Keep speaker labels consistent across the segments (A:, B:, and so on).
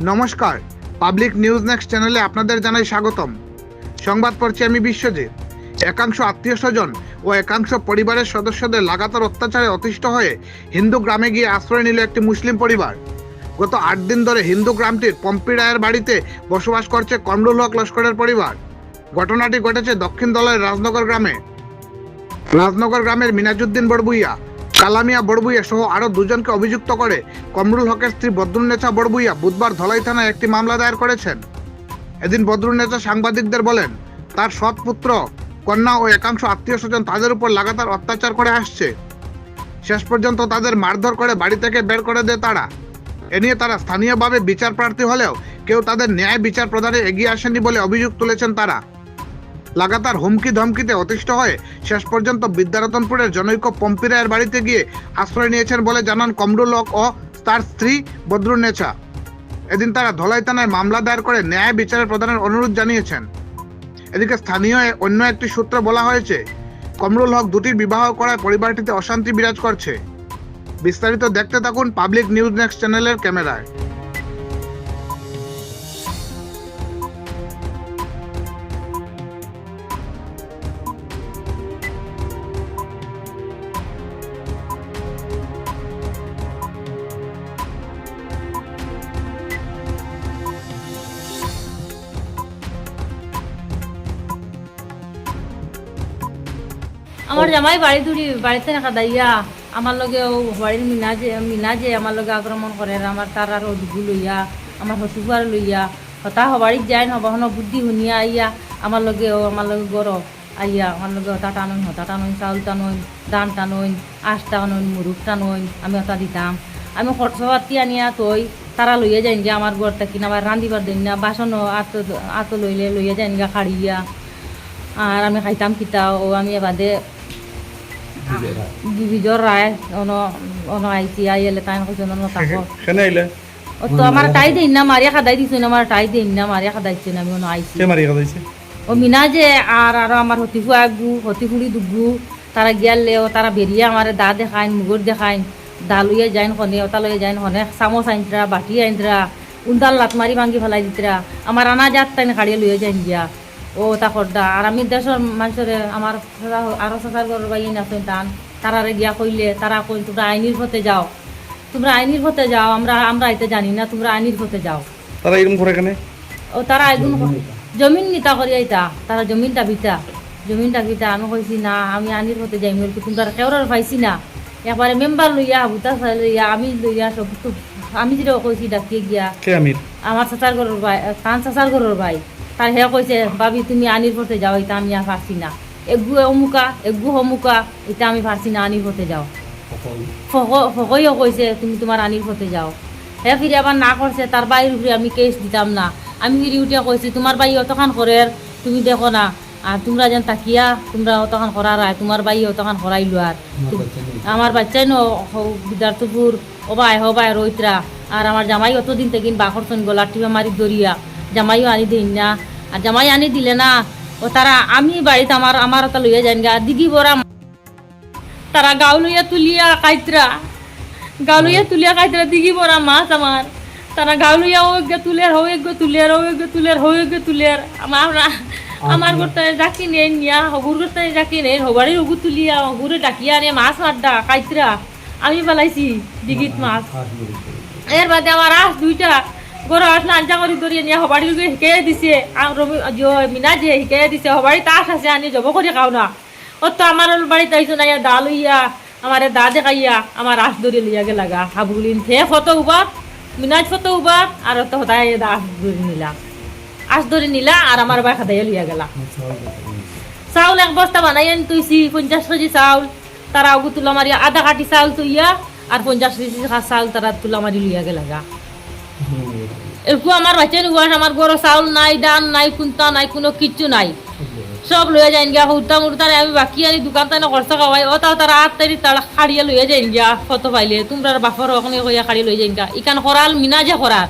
A: নমস্কার, public news next চ্যানেলে আপনাদের জানাই স্বাগতম। সংবাদ পড়ছি আমি বিশ্বজিৎ। একাংশ আত্মীয় স্বজন ও একাংশ পরিবারের সদস্যদের লাগাতার অত্যাচারে অতিষ্ঠ হয়ে হিন্দু গ্রামে গিয়ে আশ্রয় নিল একটি মুসলিম পরিবার। গত আট দিন ধরে হিন্দু গ্রামটির পম্পি রায়ের বাড়িতে বসবাস করছে কমরুল হক লস্করের পরিবার। ঘটনাটি ঘটেছে দক্ষিণ দলের রাজনগর গ্রামে। রাজনগর গ্রামের মিনাজুদ্দিন বড়বুইয়া কালামিয়া বড়বুইয়া সহ আরও দুজনকে অভিযুক্ত করে কমরুল হকের স্ত্রী বদরুন্নেছা বড়বুইয়া বুধবার ধলাই থানায় একটি মামলা দায়ের করেছেন। এদিন বদরুন্নেছা সাংবাদিকদের বলেন, তার সৎ পুত্র, কন্যা ও একাংশ আত্মীয় স্বজন তাদের উপর লাগাতার অত্যাচার করে আসছে। শেষ পর্যন্ত তাদের মারধর করে বাড়ি থেকে বের করে দেয় তারা। এ নিয়ে তারা স্থানীয়ভাবে বিচার প্রার্থী হলেও কেউ তাদের ন্যায় বিচার প্রদানে এগিয়ে আসেনি বলে অভিযোগ তুলেছেন তারা। লাগাতার হুমকি ধমকিতে অতিষ্ঠ হয়ে শেষ পর্যন্ত বিদ্যারতনপুরের জনৈক পম্পিরায়ের বাড়িতে গিয়ে আশ্রয় নিয়েছেন বলে জানান কমরুল হক ও তার স্ত্রী বদরুন্নেছা এদিন তারা ধলাই থানায় মামলা দায়ের করে ন্যায় বিচারের প্রদানের অনুরোধ জানিয়েছেন। এদিকে স্থানীয় অন্য একটি সূত্রে বলা হয়েছে, কমরুল হক দুটির বিবাহ করায় পরিবারটিতে অশান্তি বিরাজ করছে। বিস্তারিত দেখতে থাকুন পাবলিক নিউজ নেক্সট চ্যানেলের ক্যামেরায়।
B: আমার জামাই বাড়ি দূরি বাড়িতে রাখা দাইয়া আমার লগে ও বাড়ির মিনা যে মিনা যে আমার লগে আক্রমণ করে আমার তার আর দুগু লইয়া আমার হসুবার লইয়া, হতা হবাড়িত যায় হবহন বুদ্ধি শুনিয়া আইয়া, আমার লগে আমার লগে গর আইয়া, আমার লগে হতা টানুন হতা টানুন চাউল টানুন ধান টানুন আশ টানুন মুরুখ টানুন আমি হতা দিতাম। আমি খরচ পাতি আনিয়া তৈ তারা লইয়া যাইন গিয়া আমার ঘর থাকি না আবার রান্ধিবার দিন না বাসন আত আত লইলে লইয়া যাইন গা খাড়িয়া আর আমি খাইতাম কিতা, ও আমি এবাদে বিজর রায় অন অন তাই কৈছে ন থাকো
C: কেনে আহিলে
B: ও তো আমার টাই দিন না মারিয়া খাদাই দিছ না আমার টাই দিন না মারিয়া খাদাইছে না আমি অন আইছি
C: কে মারি খাইছে
B: ও মিনা যে আর আর আমার হতিফু আগু হতিফুড়ি দুগু তারা গিয়ালে ও তারা বেরিয়ে আমার দা দেখাইন মুগুর দেখাইন দা লইয়া যাইন খনে ওটা লইয়া যাইন খনে চামচ আইনতরা বাটি আইনতরা উন্দাল লাত মারি ভাঙ্গি ফেলাই দিতরা আমার আনা যাত তাইন কাড়িয়ে লইয়া যাইন গিয়া ও তা করদা আর আমি দেশের মানুষরে আমার সাদা- আরও সাসার ঘর বাইন আছে টান। তারারে গিয়া কইলে তারা কই তোমরা আইনির পথে যাও। তোমরা আইনির পথে যাও আমরা আমরা আইতে জানি না তোমরা আইনির পথে যাও।
C: তারা এরকম করে কেনে?
B: ও তারা আইগুন জমিন নিতা। করি আইতা তারা জমিনটা বিতা। জমিনটা বিতা আমি কইছি না আমি আনির হতে যাই বলছি তোমরা কেউরার পাইছি না। একবারে মেম্বার লইয়া ভুতা চাই লইয়া আমি লইয়া সব তো- আমি যেটা কইছি ডাকিয়ে গিয়া
C: কে আমির?
B: আমার চাচার ঘরের ভাই তান চাচার ঘরের ভাই। তার হে কইছে ভাবি তুমি আনির পথে যাও এটা আমি আর পারছি না। এগু অমুকা এগু হমুকা এটা আমি পারছি না আনির পথে যাও। ফকইও কইছে তুমি তোমার আনির পথে যাও। হে ফিরে আবার না করছে তার বাইর উপরে আমি কেস দিতাম না। আমি ফিরে উঠিয়া কইছি তোমার বাই অতখান করে তুমি দেখো না। আর তোমরা যেন তাকিয়া তোমরা অতখান করার আয় তোমার বাই অতখান করাইলো আর আমার বাচ্চাই ন বিদ্যার্থপুর ওবাই হবাই রইতরা। আর আমার জামাই অতদিন থেকে বাকরসন গলা টিপা মারি দরিয়া। জামাইও আনি দিন না। আর জামাই আনি দিলে না ও তারা আমি বাড়িতে আমার আমার ওটা লইয়া যান গা। দিঘি বরা তারা গাও লইয়া তুলিয়া কাইতরা। গাও লইয়া তুলিয়া কাইতরা দিঘি বরা মাছ আমার। তারা গাও লইয়া ও গে তুলের হো এক তুলের ও এক তুলের হো এক তুলের আমার আমার করতে ডাকি নেই নিয়া হগুর করতে ডাকি নেই। হবাড়ির হগু তুলিয়া হগুরে ডাকিয়া নিয়ে মাছ মারডা কাইতরা। আমি পেলাইছি দিঘিত মাছ। এর বাদে আমার আস দুইটা গরু আস না আঞ্জা করে ধরিয়ে নিয়ে হবাড়ি শিকাই দিছে। আর রবি মিনা যে শিকাই দিছে। হবাড়ি তাস আছে, আনি জব করে খাও না। ও তো আমার বাড়িতে আইসো না, ইয়া দা লইয়া আমার দা দেখাইয়া আমার আস ধরিয়ে লইয়া গে লাগা। হাবুলিন থে ফটো উবার মিনাজ ফটো উবার আর তো হতায় দা আস ধরে নিলা। আস ধরে নিলা আর আমার বাই খাদাইয়া লইয়া গেলা চাউল এক বস্তা বানাই আনি তুইছি পঞ্চাশ কেজি চাউল। তারা আগু তুলা মারি আধা কাটি চাউল তুইয়া আর পঞ্চাশ কেজি চাউল তারা তুলা মারি গেলা গা একটু আমার বাচ্চা নুয়াস আমার গরো চাউল নাই ডান নাই কুন্তা নাই কোনো কিচ্ছু নাই। সব লইয়া যাইন গিয়া হুরতা মুরতা আমি বাকি আনি দোকান তাই খরচ খাওয়াই ও তাও তারা আট তারি তারা খাড়িয়া লইয়া যাইন গিয়া ফটো পাইলে। তোমরা বাপর ওখানে কইয়া খাড়ি লই যাইন গা ইকান খরাল মিনা যে খরার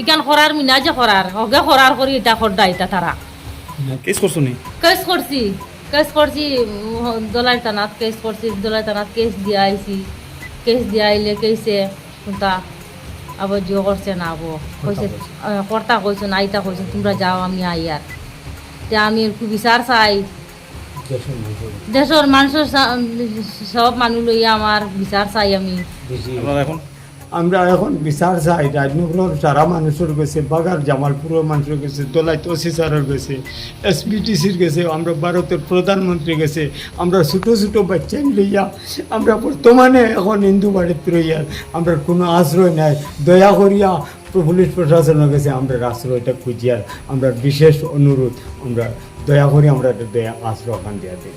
B: ইকান খরার মিনা যে খরার হগে খরার করি এটা খরদা এটা তারা
C: কেস করছ নি?
B: কেস করছি কেস করছি দলাই থানাত কেস করছি দলাই থানাত কেস দিয়া আইছি কেস দিয়া আইলে কেসে কোনটা আবার জিও করছে না আবো। কইছে কর্তা কইছো না আইতা কইছো তোমরা যাও আমি আই আর। তে আমি একটু বিচার চাই। দেশের মানুষের। সব মানুষ লইয়া আমার বিচার চাই আমি।
C: এখন
D: আমরা এখন বিচার চাই, রাজনগরের সারা মানুষের গেছে, বাগার, জামালপুরের মানুষের গেছে দোলাই তহসিলদারের গেছে এসবিটিসির গেছে, আমরা ভারতের প্রধানমন্ত্রী গেছে, আমরা ছোটো ছোটো বাচ্চা লইয়া, আমরা বর্তমানে এখন হিন্দু বাড়িতে রইয়া, আমরা কোনো আশ্রয় নাই। দয়া করিয়া পুলিশ প্রশাসনের কাছে আমরা আশ্রয়টা খুঁজিয়া, আমরা বিশেষ অনুরোধ, আমরা দয়া করি, আমরা দয়া আশ্রয় দিয়া দিই।